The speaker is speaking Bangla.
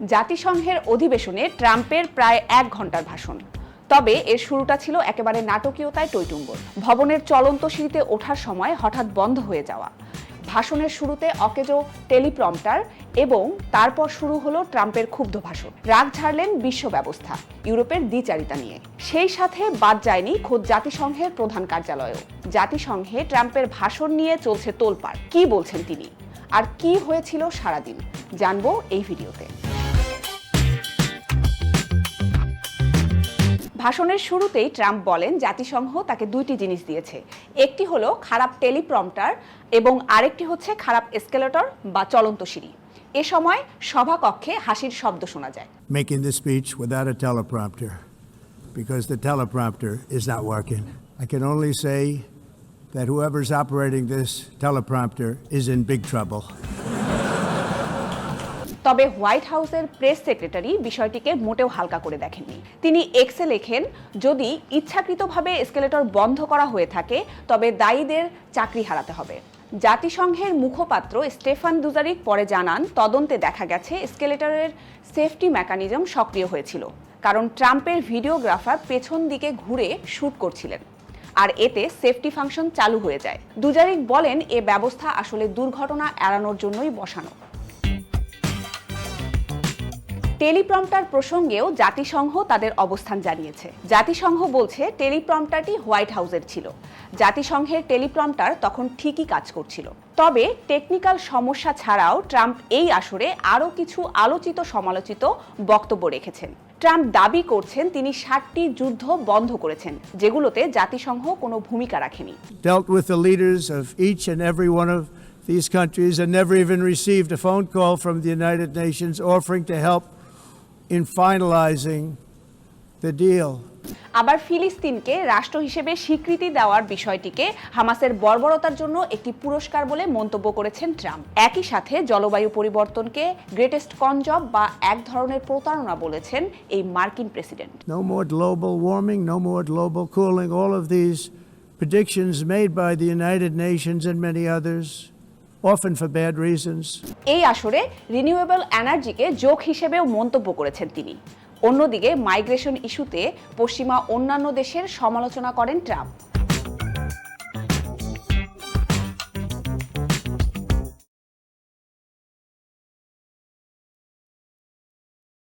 জাতিসংঘের অধিবেশনে ট্রাম্পের প্রায় এক ঘণ্টার ভাষণ। তবে এর শুরুটা ছিল একেবারে নাটকীয়তায় টৈটুম্বর ভবনের চলন্ত সিঁড়িতে ওঠার সময় হঠাৎ বন্ধ হয়ে যাওয়া। ভাষণের শুরুতে অকেজো টেলিপ্রম্পটার এবং তারপর শুরু হলো ট্রাম্পের ক্ষুব্ধ ভাষণ। রাগ ঝাড়লেন বিশ্ব ব্যবস্থা, ইউরোপের দ্বিচারিতা নিয়ে। সেই সাথে বাদ যায়নি খোদ জাতিসংঘের প্রধান কার্যালয়ও। জাতিসংঘে ট্রাম্পের ভাষণ নিয়ে চলছে তোলপাড়। কি বলছেন তিনি? আর কি হয়েছিল সারাদিন? জানব এই ভিডিওতে। ভাষণের শুরুতেই ট্রাম্প বলেন জাতিসংঘ তাকে দুইটি জিনিস দিয়েছে। একটি হলো খারাপ টেলিপ্রম্পটার এবং আরেকটি হচ্ছে খারাপ এসকেলেটর বা চলন্ত সিঁড়ি। এ সময় সভাকক্ষে হাসির শব্দ শোনা যায়। That whoever's operating this teleprompter is in big trouble. তবে হোয়াইট হাউসের প্রেস সেক্রেটারি বিষয়টিকে মোটেও হালকা করে দেখেননি। তিনি এক্সে লেখেন, যদি ইচ্ছাকৃতভাবে এসকেলেটর বন্ধ করা হয়ে থাকে, তবে দায়ীদের চাকরি হারাতে হবে। জাতিসংঘের মুখপাত্র স্টেফান দুজারিক পরে জানান, তদন্তে দেখা গেছে স্কেলেটরের সেফটি মেকানিজম সক্রিয় হয়েছিল, কারণ ট্রাম্পের ভিডিওগ্রাফার পেছন দিকে ঘুরে শ্যুট করছিলেন, আর এতে সেফটি ফাংশন চালু হয়ে যায়। দুজারিক বলেন, এ ব্যবস্থা আসলে দুর্ঘটনা এড়ানোর জন্যই বসানো। টেলিপ্রম্পটার প্রসঙ্গেও জাতিসংঘ তাদের অবস্থান জানিয়েছে। জাতিসংঘ বলছে, টেলিপ্রম্পটারটি হোয়াইট হাউসের ছিল। জাতিসংঘের টেলিপ্রম্পটার তখন ঠিকই কাজ করছিল। তবে টেকনিক্যাল সমস্যা ছাড়াও ট্রাম্প এই আসরে আরও কিছু আলোচিত সমালোচিত বক্তব্য রেখেছেন। ট্রাম্প দাবি করছেন, তিনি ষাটটি যুদ্ধ বন্ধ করেছেন, যেগুলোতে জাতিসংঘ কোনো ভূমিকা রাখেনি। These countries and never even received a phone call from the United Nations offering to help in finalizing the deal. আবার ফিলিস্তিনকে রাষ্ট্র হিসেবে স্বীকৃতি দেওয়ার বিষয়টিকে হামাসের বর্বরতার জন্য একটি পুরস্কার বলে মন্তব্য করেছেন ট্রাম্প একই সাথে জলবায়ু পরিবর্তনকে গ্রেটেস্ট কনজব বা এক ধরনের প্রতারণা বলেছেন এই মার্কিন president No more global warming, no more global cooling, all of these predictions made by the United Nations and many others, often for bad reasons. এই আসরে রিনিউয়েবল এনার্জিকে জোক হিসেবেও মন্তব্য করেছেন তিনি অন্যদিকে মাইগ্রেশন ইস্যুতে পশ্চিমা অন্যান্য দেশের সমালোচনা করেন ট্রাম্প